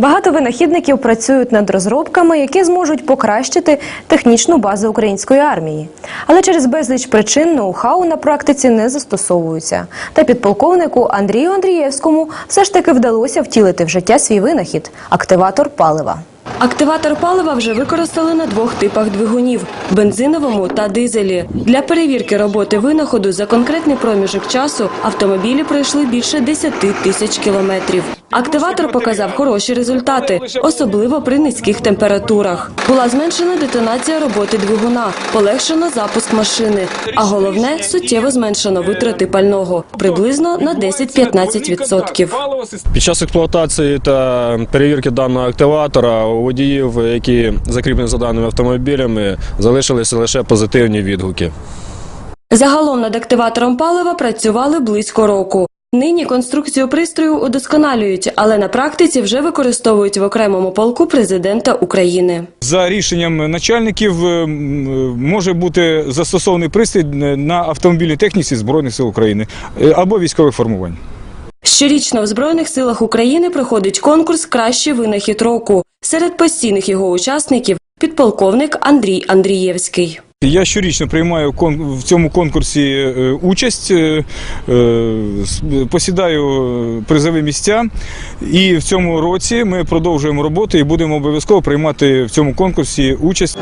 Багато винахідників працюють над розробками, які зможуть покращити технічну базу української армії. Але через безліч причин ноу-хау на практиці не застосовуються. Та підполковнику Андрію Андрієвському все ж таки вдалося втілити в життя свій винахід активатор палива. Активатор палива вже використали на двох типах двигунів – бензиновому та дизелі. Для перевірки роботи винаходу за конкретний проміжок часу автомобілі пройшли більше 10 тисяч кілометрів. Активатор показав хороші результати, особливо при низьких температурах. Була зменшена детонація роботи двигуна, полегшено запуск машини, а головне – суттєво зменшено витрати пального – приблизно на 10-15%. Під час експлуатації та перевірки даного активатора у водіїв, які закріплені за даними автомобілями, залишилися лише позитивні відгуки. Загалом над активатором палива працювали близько року. Нині конструкцію пристрою удосконалюють, але на практиці вже використовують в окремому полку президента України. За рішенням начальників е, може бути застосований пристрій на автомобільній техніці Збройних сил України е, або військових формувань. Щорічно в Збройних силах України проходить конкурс «Кращий винахід року». Серед постійних його учасників – підполковник Андрій Андрієвський. Я щорічно приймаю в цьому конкурсі е, участь, е, е, посідаю призові місця. І в цьому році ми продовжуємо роботу і будемо обов'язково приймати в цьому конкурсі участь.